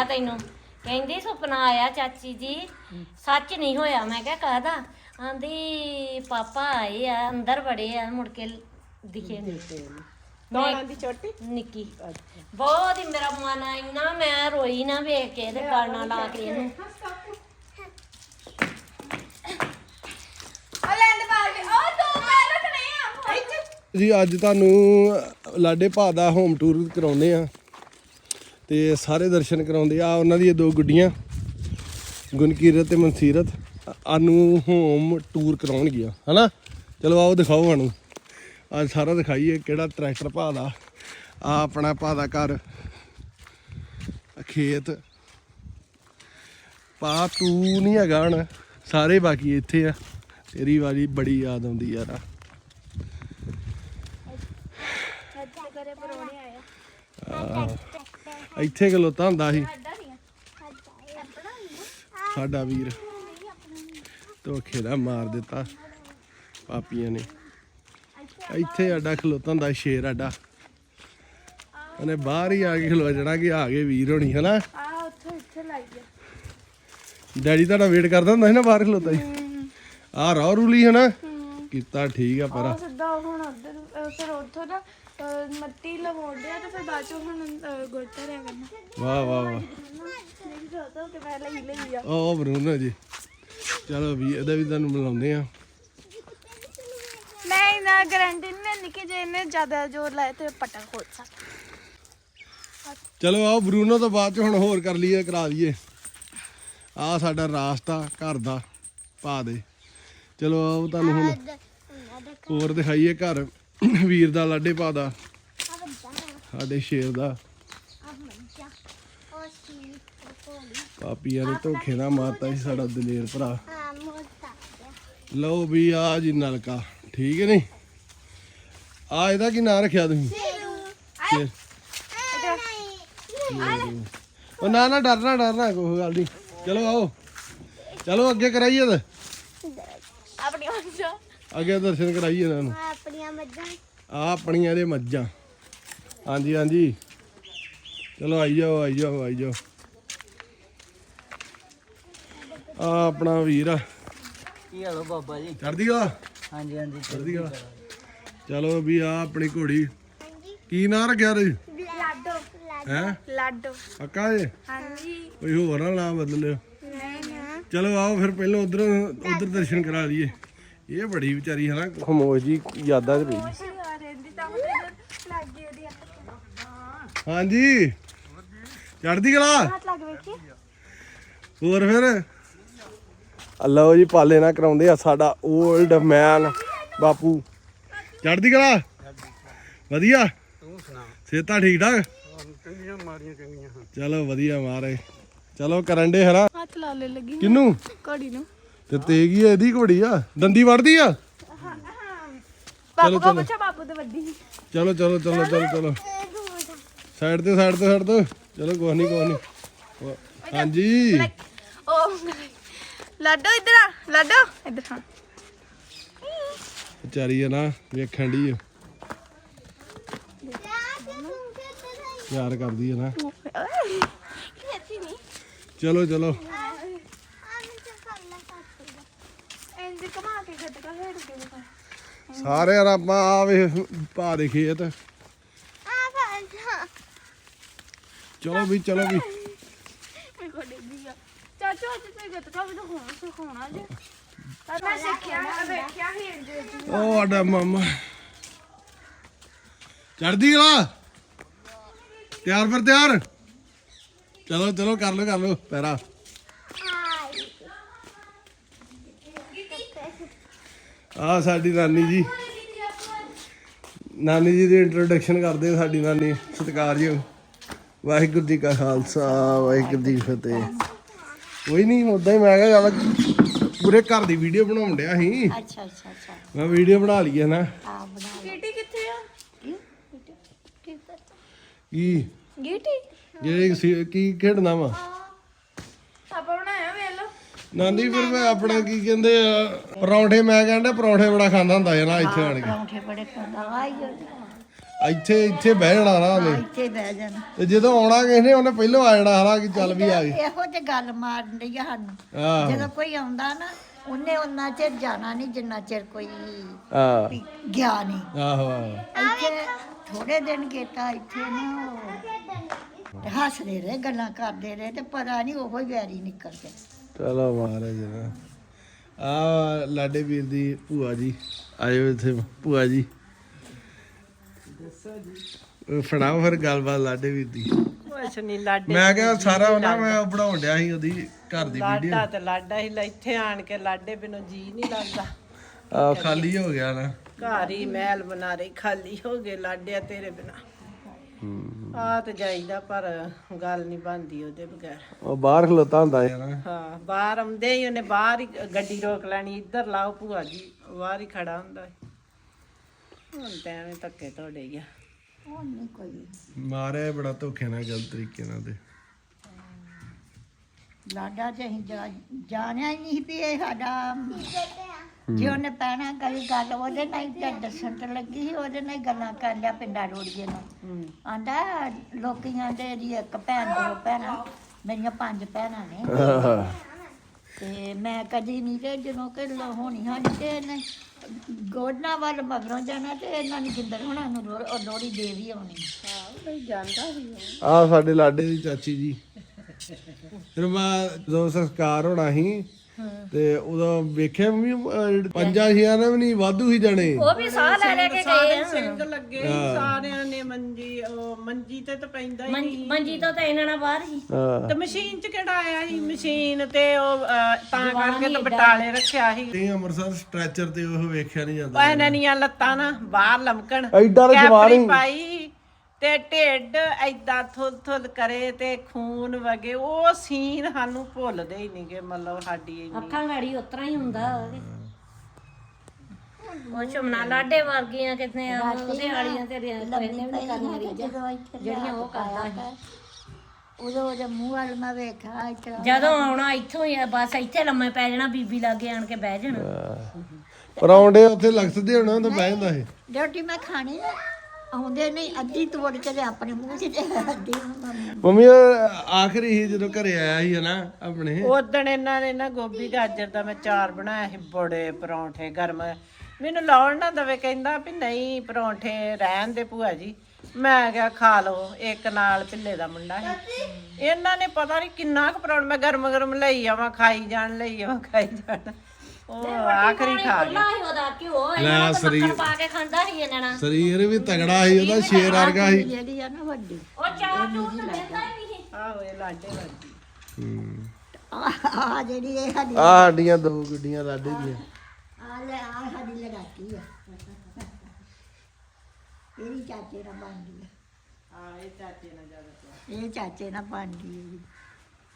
ਆ ਤੈਨੂੰ। ਕਹਿੰਦੀ ਸੁਪਨਾ ਆਇਆ ਚਾਚੀ ਜੀ। ਸੱਚ ਨਹੀਂ ਹੋਇਆ। ਮੈਂ ਕਿਹਾ ਕਾਹਦਾ? ਆਂਦੀ ਪਾਪਾ ਆਏ ਆ ਅੰਦਰ ਬੜੇ ਆ ਮੁੜ ਕੇ ਦਿਖੇ ਨਹੀਂ ਦੋਨਾਂ ਦੀ ਚੋਟੀ? ਨਿੱਕੀ। ਬਹੁਤ ਹੀ ਮੇਰਾ ਮਨ ਆ ਇੰਨਾ ਮੈਂ ਰੋਈ ਨਾ ਵੇਖ ਕੇ ਤੇ ਗਾਣਾ ਲਾ ਕੇ ਇਹਨੂੰ। ਜੀ ਅੱਜ ਤੁਹਾਨੂੰ ਲਾਡੇ ਭਾ ਦਾ ਹੋਮ ਟੂਰ ਕਰਾਉਂਦੇ ਆ। ਤੇ ਸਾਰੇ ਦਰਸ਼ਨ ਕਰਾਉਂਦੇ ਆ। ਉਹਨਾਂ ਦੀਆਂ ਦੋ ਗੁੱਡੀਆਂ ਗੁਨਕੀਰਤ ਤੇ ਮਨਸੀਰਤ। ਆਨੂੰ ਹੋਮ ਟੂਰ ਕਰਾਉਣਗੀਆਂ, ਹਨਾ? ਚਲੋ ਆਓ, ਦਿਖਾਓ ਸਾਨੂੰ। ਅੱਜ ਸਾਰਾ ਦਿਖਾਈਏ ਕਿਹੜਾ ਟਰੈਕਟਰ ਭਾ ਦਾ। ਆ ਆਪਣਾ ਭਾ ਦਾ ਘਰ, ਖੇਤ। ਪਾ ਤੂੰ ਨਹੀਂ ਹੈਗਾ ਹਣ, ਸਾਰੇ ਬਾਕੀ ਇੱਥੇ ਆ। ਤੇਰੀ ਵਾਰੀ ਬੜੀ ਯਾਦ ਆਉਂਦੀ ਯਾਰ। ਕਰੇ ਪਰੋਣੇ ਆਇਆ ਇੱਥੇ ਖਲੋਤਾ ਹੁੰਦਾ ਸੀ। ਸਾਡਾ ਵੀਰ। ਧੋਖੇ ਦਾ ਮਾਰ ਦਿੱਤਾ ਪਾਪੀਆਂ ਨੇ। ਇੱਥੇ ਆਡਾ ਖਲੋਤਾ ਹੁੰਦਾ ਸ਼ੇਰ ਆਡਾ ਉਹਨੇ ਬਾਹਰ ਹੀ ਆ ਕੇ ਖਲੋ ਜਾਣਾ ਕਿ ਆ ਗਏ ਵੀਰ ਹੋਣੀ ਹਨਾ? ਆ ਉੱਥੇ ਇੱਥੇ ਲਾਈ ਆ। ਡੈਡੀ ਤੁਹਾਡਾ ਵੇਟ ਕਰਦਾ ਹੁੰਦਾ ਸੀ ਨਾ ਬਾਹਰ ਖਲੋਤਾ ਸੀ ਆ ਰੌ ਰੂਲੀ ਹਨਾ? ਕੀਤਾ ਠੀਕ ਆ ਪਰ ਸਿੱਧਾ ਹੁਣ ਉੱਧਰ ਫਿਰ ਉੱਥੋਂ ਨਾ ਮੱਟੀ ਲਵਾਉਂਦੇ ਆ ਤੇ ਫਿਰ ਬਾਅਦ ਚੋਂ ਹੁਣ ਗੋਟਾ ਰਿਆ ਕਰਨਾ। ਵਾਹ ਵਾਹ ਵਾਹ। ਮੇਰੀ ਸੋਚੋ ਕਿ ਮੈਂ ਲਈ ਲਈ ਆ। ਉਹ ਬਰੂਨੋ ਜੀ। ਚਲੋ ਵੀ ਇਹਦਾ ਵੀ ਤੁਹਾਨੂੰ ਮਿਲਾਉਂਦੇ ਆ ਮੈਂ ਇਹਨਾਂ ਗਰੰਟੀ ਨਹੀਂ ਨਿੱਕੀ ਜੇ ਇਹਨੇ ਜ਼ਿਆਦਾ ਜ਼ੋਰ ਲਾਇਆ ਤੇ ਪਟਾ ਖੋਲ ਸਕਦਾ। ਚਲੋ ਆਓ ਬਰੂਨੋ ਤੋਂ ਬਾਅਦ ਚ ਹੁਣ ਹੋਰ ਕਰ ਲਈਏ ਕਰਾ ਲਈਏ। ਆ ਸਾਡਾ ਰਾਸਤਾ ਘਰ ਦਾ ਪਾ ਦੇ। ਚਲੋ ਆਓ ਤੁਹਾਨੂੰ ਹੁਣ ਹੋਰ ਦਿਖਾਈਏ ਘਰ। ਵੀਰ ਦਾ ਲਾਡੇ ਪਾ ਦਾ। ਸਾਡੇ ਸ਼ੇਰ ਦਾ। ਪਾਪੀਆਂ ਨੇ ਧੋਖੇ ਨਾਲ ਮਾਰਤਾ ਸੀ ਸਾਡਾ ਦਲੇਰ ਭਰਾ। ਲਓ ਵੀ ਆ ਜੀ ਨਲਕਾ। ਠੀਕ ਹੈ ਨਹੀਂ? ਆ ਇਹਦਾ ਕੀ ਨਾਂ ਰੱਖਿਆ ਤੁਸੀਂ? ਸ਼ੇਰ। ਉਹ ਨਾ ਨਾ ਡਰਨਾ ਡਰਨਾ ਕੋਈ ਗੱਲ ਨਹੀਂ। ਚਲੋ ਆਓ। ਚਲੋ ਅੱਗੇ ਕਰਾਈਏ ਤਾਂ। ਆਪਣੀ ਅੱਗੇ ਦਰਸ਼ਨ ਕਰਾਈਏ ਇਹਨਾਂ ਨੂੰ। ਆਪਣੀਆਂ ਮੱਝਾਂ। ਆ ਆਪਣੀਆਂ ਦੇ ਮੱਝਾਂ। ਹਾਂਜੀ ਹਾਂਜੀ। ਚਲੋ ਆਈ ਜਾਓ ਆਈ ਜਾਓ ਆਈ ਜਾਓ। ਆ ਆਪਣਾ ਵੀਰ ਆ। ਕੀ ਹਾਲੋ ਬਾਬਾ ਜੀ? ਚੜਦੀ ਗਾ ਹਾਂਜੀ ਹਾਂਜੀ। ਚੜਦੀ ਗਾ ਚਲੋ ਵੀ ਆ ਆਪਣੀ ਘੋੜੀ। ਕੀ ਨਾਂ ਰੱਖਿਆ ਰੇ ਲਾਡੋ। ਹੈ? ਲਾਡੋ। ਪੱਕਾ ਜੇ? ਹਾਂਜੀ। ਕੋਈ ਹੋਰ ਨਾ ਨਾਮ ਬਦਲ ਲਿਓ। ਨਹੀਂ ਨਾ। ਚਲੋ ਆਓ ਫਿਰ ਪਹਿਲਾਂ ਉਧਰ ਉਧਰ ਦਰਸ਼ਨ ਕਰਾ ਲਈਏ। ਇਹ ਬੜੀ ਵਿਚਾਰੀ ਹੈ ਨਾ ਖਮੋਸ਼ ਜੀ ਯਾਦਾਂ ਚ ਪਈ ਰਹਿੰਦੀ ਤਾਂ ਉਹਦੇ ਲੱਗੇ ਉਹਦੀ ਹਾਂਜੀ। ਚੜਦੀ ਕਲਾ? ਹੱਥ ਲੱਗ ਵੇਖੀ ਹੋਰ ਫਿਰ? ਲਓ ਜੀ ਪਾਲੇ ਨਾ ਕਰਾਉਂਦੇ ਆ ਸਾਡਾ 올ਡ ਮੈਨ ਬਾਪੂ। ਚੜਦੀ ਕਲਾ? ਵਧੀਆ। ਤੂੰ ਸੁਣਾ। ਸਿਹਤਾਂ ਠੀਕ ਠਾਕ? ਚੰਗੀਆਂ ਮਾਰੀਆਂ ਚੰਗੀਆਂ। ਚਲੋ ਵਧੀਆ ਮਾਰੇ ਚਲੋ ਕਰਨ ਦੇ ਹਨਾ। ਹੱਥ ਲਾ ਲੈ ਲੱਗੀ ਕਿੰਨੂੰ? ਘੜੀ ਨੂੰ। ਤੇ ਤੇਗੀ ਇਹਦੀ ਘੋੜੀ ਆ। ਦੰਦੀ ਵੜਦੀ ਆ? ਬਾਪੂ ਕੋ ਪੁੱਛਾ ਤੇ ਵੱਡੀ। ਚਲੋ ਚਲੋ ਚਲੋ ਚਲੋ ਚਲੋ। ਸਾਈਡ ਤੇ ਸਾਈਡ ਤੇ ਸਾਈਡ ਤੇ। ਚਲੋ ਕੁਛ ਨਹੀਂ ਕੁਛ ਨਹੀਂ ਹਾਂਜੀ। ਉਹ ਲਾਡੋ ਇੱਧਰ ਆ ਲਾਡੋ। ਇੱਧਰ ਹਾਂ ਵਿਚਾਰੀ ਆ ਨਾ ਵੇਖਣ ਦੀ ਆ। ਪਿਆਰ ਕਰਦੀ ਆ ਨਾ। ਚਲੋ ਚਲੋ ਇੰਜ ਕਮਾ ਕੇ ਖੱਟਕਾ ਖੇਡ ਕੇ ਦਿਖਾ ਸਾਰੇ ਆਪਾਂ ਆ ਵੇ ਪਾ ਦੇ ਖੇਤ। ਆ ਭਾਂਜਾ ਚਲੋ ਵੀ ਚਲੋ ਵੀ। ਮੇਰੇ ਕੋਲ ਡਿੱਗੀ ਆ। ਚਾਚੂ ਅੱਜ ਤੇ ਗੱਤਕਾ ਵੀ ਦਿਖਾਉਣਾ ਸਿਖਾਉਣਾ ਜੇ। ਮੈਂ ਸਿੱਖਿਆ ਵੇਖਿਆ ਹੀ ਇੰਜ ਉਹ ਸਾਡਾ ਮਾਮਾ। ਚੜਦੀ ਗਲਾ ਤਿਆਰ ਪਰ ਤਿਆਰ? ਚਲੋ ਚਲੋ ਕਰ ਲੋ ਕਰ ਲੋ ਪੈਰਾ। ਆ ਸਾਡੀ ਨਾਨੀ ਜੀ। ਨਾਨੀ ਜੀ ਦੀ ਇੰਟਰੋਡਕਸ਼ਨ ਕਰਦੇ ਆ ਸਾਡੀ ਨਾਨੀ। ਸਤਿਕਾਰਯੋਗ ਵਾਹਿਗੁਰੂ ਜੀ ਕਾ ਖਾਲਸਾ ਵਾਹਿਗੁਰੂ ਜੀ ਫਤਿਹ। ਕੋਈ ਨਹੀਂ ਉਦਾਂ ਹੀ ਮੈਂ ਕਿਹਾ ਚੱਲ ਪੂਰੇ ਘਰ ਦੀ ਵੀਡੀਓ ਬਣਾਉਣ ਡਿਆ ਸੀ। ਅੱਛਾ ਅੱਛਾ ਅੱਛਾ। ਮੈਂ ਵੀਡੀਓ ਬਣਾ ਲਈ ਹੈ ਨਾ। ਆ ਬਣਾ ਗੀਟੀ ਕਿੱਥੇ ਆ? ਕੀ? ਗੀਟੀ? ਜਿਹੜੇ ਕੀ ਖੇਡਣਾ ਵਾ? ਆਪਾਂ ਬਣਾਇਆ ਵੇਖ ਲਓ। ਨਾਨੀ ਫਿਰ ਮੈਂ ਆਪਣਾ ਕੀ ਕਹਿੰਦੇ ਆ ਪਰੌਂਠੇ ਮੈਂ ਕਹਿੰਦਾ ਪਰੌਂਠੇ ਬੜਾ ਖਾਂਦਾ ਹੁੰਦਾ ਹੈ ਨਾ ਇੱਥੇ ਆਣ ਕੇ। ਪਰੌਂਠੇ ਬੜੇ ਖਾਂਦਾ ਆਈ ਇੱਥੇ ਇੱਥੇ ਬਹਿ ਜਾਣਾ ਨਾ ਉਹਨੇ। ਇੱਥੇ ਬਹਿ ਜਾਣਾ। ਤੇ ਜਦੋਂ ਆਉਣਾ ਕਿਸੇ ਨੇ ਉਹਨੇ ਪਹਿਲਾਂ ਆ ਜਾਣਾ ਹਨਾ ਕਿ ਚੱਲ ਵੀ ਆ ਗਏ ਇਹੋ ਤੇ ਗੱਲ ਮਾਰਨ ਡਈ ਆ ਸਾਨੂੰ। ਜਦੋਂ ਕੋਈ ਆਉਂਦਾ ਨਾ ਉਹਨੇ ਉਹਨਾਂ ਚਿਰ ਜਾਣਾ ਨਹੀਂ ਜਿੰਨਾ ਚਿਰ ਕੋਈ ਗਿਆ ਨਹੀਂ ਆਹੋ ਆਹੋ। ਇੱਥੇ ਥੋੜੇ ਦਿਨ ਕੀਤਾ ਇੱਥੇ ਨਾ ਹੱਸਦੇ ਰਹੇ ਗੱਲਾਂ ਕਰਦੇ ਰਹੇ ਤੇ ਪਤਾ ਨਹੀਂ ਉਹੋ ਹੀ ਵੈਰੀ ਨਿਕਲ ਗਿਆ ਚਲੋ ਮਹਾਰਾਜ ਆ ਲਾਡੇ ਵੀਰ ਦੀ ਭੂਆ ਜੀ। ਆਇਓ ਇੱਥੇ ਭੂਆ ਜੀ। ਦੱਸੋ ਜੀ ਫੜਾਓ ਫਿਰ ਗੱਲਬਾਤ ਲਾਡੇ ਵੀਰ ਦੀ। ਕੁਛ ਨਹੀਂ ਲਾਡੇ ਮੈਂ ਕਿਹਾ ਸਾਰਾ ਉਹਨਾਂ ਮੈਂ ਬਣਾਉਣ ਡਿਆ ਸੀ ਉਹਦੀ ਘਰ ਦੀ ਵੀਡੀਓ ਲਾਡਾ ਤੇ ਲਾਡਾ ਹੀ ਲੈ ਇੱਥੇ ਆਣ ਕੇ ਲਾਡੇ ਬਿਨੋਂ ਜੀ ਨਹੀਂ ਲੱਗਦਾ। ਆ ਖਾਲੀ ਹੋ ਗਿਆ ਨਾ। ਘਰ ਹੀ ਮਹਿਲ ਬਣਾ ਰਹੀ ਖਾਲੀ ਹੋ ਗਏ ਲਾਡਿਆ ਤੇਰੇ ਬਿਨਾ। ਆ ਤੇ ਜਾਈਦਾ ਪਰ ਗੱਲ ਨਹੀਂ ਬਣਦੀ ਉਹਦੇ ਬਗੈਰ। ਉਹ ਬਾਹਰ ਖਲੋਤਾ ਹੁੰਦਾ ਯਾਰ ਹਾਂ ਬਾਹਰ ਆਉਂਦੇ ਹੀ ਉਹਨੇ ਬਾਹਰ ਹੀ ਗੱਡੀ ਰੋਕ ਲੈਣੀ ਇੱਧਰ ਲਾਓ ਭੂਆ ਜੀ ਬਾਹਰ ਹੀ ਖੜਾ ਹੁੰਦਾ ਹੈ। ਹੁਣ ਤਾਂ ਐਵੇਂ ਧੱਕੇ ਤੁਹਾਡੇ ਹੀ ਆ। ਹੁਣ ਨਹੀਂ ਕੋਈ। ਮਾਰਿਆ ਬੜਾ ਧੋਖੇ ਨਾਲ ਗਲਤ ਤਰੀਕੇ ਨਾਲ ਤੇ। ਲਾਡਾ ਤੇ ਅਸੀਂ ਜਾ- ਜਾਣਿਆ ਹੀ ਨਹੀਂ ਵੀ ਇਹ ਸਾਡਾ ਜੇ ਉਹਨੇ ਪੈਣਾ ਕਰੀ ਗੱਲ ਉਹਦੇ ਨਾਲ ਹੀ ਤਾਂ ਦੱਸਣ ਤੇ ਲੱਗੀ ਸੀ ਉਹਦੇ ਨਾਲ ਹੀ ਗੱਲਾਂ ਕਰ ਲਿਆ ਪਿੰਡਾਂ ਰੋੜੀਏ ਨਾਲ। ਆਂਦਾ ਲੋਕੀਆਂ ਦੇ ਦੀ ਇੱਕ ਭੈਣ ਦੋ ਭੈਣਾਂ ਮੇਰੀਆਂ ਪੰਜ ਭੈਣਾਂ ਨੇ। ਤੇ ਮੈਂ ਕਦੀ ਨਹੀਂ ਤੇ ਜਦੋਂ ਕਿ ਲੋ- ਹੋਣੀ ਹਾਂ ਤੇ ਇਹਨੇ ਗੋਡਨਾ ਵੱਲ ਮਗਰੋਂ ਜਾਣਾ ਤੇ ਇਹਨਾਂ ਨੇ ਜਿੰਦਰ ਹੋਣਾ ਨੂੰ ਲੋੜੀ ਦੇ ਵੀ ਆਉਣੀ। ਆ ਸਾਡੇ ਲਾਡੇ ਦੀ ਚਾਚੀ ਜੀ। ਫਿਰ ਮੈਂ ਜਦੋਂ ਸੰਸਕਾਰ ਹੋਣਾ ਸੀ ਤੇ ਉਦੋਂ ਵੇਖਿਆ ਛੇਆਂ ਨੇ ਵੀ ਨਹੀਂ ਵਾਧੂ ਹੀ ਜਾਣੇ। ਉਹ ਵੀ ਸਾਹ ਲੈ ਲੈ ਕੇ ਗਏ ਆ ਸਿੰਘ ਲੱਗੇ ਸੀ ਸਾਰਿਆਂ ਨੇ ਮੰਜੀ ਉਹ ਮੰਜੀ ਤੇ ਤਾਂ ਪੈਂਦਾ ਹੀ ਮੰਜੀ- ਮੰਜੀ ਤੋਂ ਤਾਂ ਇਹਨਾਂ ਨਾਲ ਬਾਹਰ ਹੀ। ਹਾਂ। ਤੇ ਮਸ਼ੀਨ ਚ ਕਿਹੜਾ ਆਇਆ ਸੀ? ਮਸ਼ੀਨ ਤੇ ਉਹ ਅਹ, ਤਾਂ ਕਰਕੇ ਤਾਂ ਬਟਾਲੇ ਰੱਖਿਆ ਸੀ। ਤੇ ਅੰਮ੍ਰਿਤਸਰ ਸਟ੍ਰੈਚਰ ਤੇ ਉਹ ਵੇਖਿਆ ਨਹੀਂ ਜਾਂਦਾ। ਉਹ ਇਹਨਾਂ ਦੀਆਂ ਲੱਤਾਂ ਨਾ ਬਾਹਰ ਲਮਕਣ। ਐਡਾ ਤਾਂ ਜਵਾਨ ਕੈਪਰੀ ਹੀ। ਪਾਈ। ਤੇ ਢਿੱਡ ਐਦਾਂ ਥੁੱਲ ਥੁੱਲ ਕਰੇ ਤੇ ਖੂਨ ਵਗੇ ਉਹ ਸੀਨ ਸਾਨੂੰ ਭੁੱਲਦੇ ਹੀ ਨਹੀਂਗੇ ਮਤਲਬ ਸਾਡੀ ਇੰਨੀ। ਅੱਖਾਂ ਗਾੜੀ ਉਤਰਾ ਹੀ ਹੁੰਦਾ ਉਹ ਚਮਨਾ ਲਾਡੇ ਵਰਗੀਆਂ ਕਿਤੇ ਉਹਦੇ ਵਾਲੀਆਂ ਤੇ ਪਹਿਲੇ ਵੀ ਰੀਝਾਂ ਜਿਹੜੀਆਂ ਉਹ ਕਰਦਾ ਸੀ। ਉਦੋਂ ਉਹਦੇ ਮੂੰਹ ਵੱਲ ਮੈਂ ਵੇਖਿਆ ਇੱਥੇ ਜਦੋਂ ਆਉਣਾ ਇੱਥੋਂ ਹੀ ਆ, ਬਸ ਇੱਥੇ ਲੰਮੇ ਪੈ ਜਾਣਾ ਬੀਬੀ ਲਾਗੇ ਆਣ ਕੇ ਬਹਿ ਜਾਣਾ। ਪਰੌਂਡੇ ਉੱਥੇ ਲਗਸਦੇ ਹੋਣਾ ਤਾਂ ਬਹਿ ਜਾਂਦਾ ਇਹ। ਰੋਟੀ ਮੈਂ ਖਾਣੀ ਨਾ ਆਉਂਦੇ ਨਹੀਂ ਅੱਧੀ ਤੋੜ ਕੇ ਤੇ ਆਪਣੇ ਮੂੰਹ 'ਚ ਤੇ ਅੱਧੀ ਮੰਮੀ ਮੰਮੀ ਉਹ ਆਖਰੀ ਹੀ ਜਦੋਂ ਘਰੇ ਆਇਆ ਸੀ ਹਨਾ ਆਪਣੇ। ਉਦਣ ਇਹਨਾਂ ਨੇ ਨਾ ਗੋਭੀ ਗਾਜਰ ਦਾ ਮੈਂ ਚਾਰ ਬਣਾਇਆ ਸੀ ਬੜੇ ਪਰੌਂਠੇ ਗਰਮ। ਮੈਨੂੰ ਲਾਉਣ ਨਾ ਦਵੇ ਕਹਿੰਦਾ ਵੀ ਨਹੀਂ ਪਰੌਂਠੇ ਰਹਿਣ ਦੇ ਭੂਆ ਜੀ। ਮੈਂ ਕਿਹਾ ਖਾ ਲਓ ਇੱਕ ਨਾਲ ਪਿੱਲੇ ਦਾ ਮੁੰਡਾ ਸੀ। ਇਹਨਾਂ ਨੇ ਪਤਾ ਨਹੀਂ ਕਿੰਨਾ ਕੁ ਪਰੌਂਠ ਮੈਂ ਗਰਮ ਗਰਮ ਲਈ ਆਵਾਂ ਖਾਈ ਜਾਣ ਲਈ ਆਵਾਂ ਖਾਈ ਜਾਣ। ਉਹ ਆਖਰੀ ਖਾ ਗਿਆ। ਖੁੱਲਾ ਸੀ ਉਹਦਾ ਘਿਓ ਇਹਨਾਂ ਤਾਂ ਮੱਖਣ ਪਾ ਕੇ ਖਾਂਦਾ ਸੀ ਇਹਨਾਂ ਨਾਲ। ਸਰੀਰ ਵੀ ਤਗੜਾ ਸੀ ਉਹਦਾ ਸ਼ੇਰ ਵਰਗਾ ਸੀ। ਜਿਹੜੀ ਆ ਨਾ ਵੱਡੀ। ਉਹ ਚਾਹ ਚੂਰ ਤਾਂ ਦਿੰਦਾ ਹੀ ਨਹੀਂ। ਆਹੋ ਇਹ ਲਾਡੇ ਵਰਗੀ ਆ ਜਿਹੜੀ ਇਹ ਸਾਡੀ ਆ ਸਾਡੀਆਂ ਦੋ ਗੁੱਡੀਆਂ ਲਾਡੇ ਦੀਆਂ। ਆ ਲੈ ਆ ਸਾਡੀ ਲੜਾਕੀ ਆ। ਇਹਦੀ ਚਾਚੇ ਨਾਲ ਬਣਦੀ ਆ। ਆ ਇਹ ਚਾਚੇ ਨਾਲ ਜ਼ਿਆਦਾ ਇਹ ਚਾਚੇ ਨਾਲ ਬਣਦੀ ਆ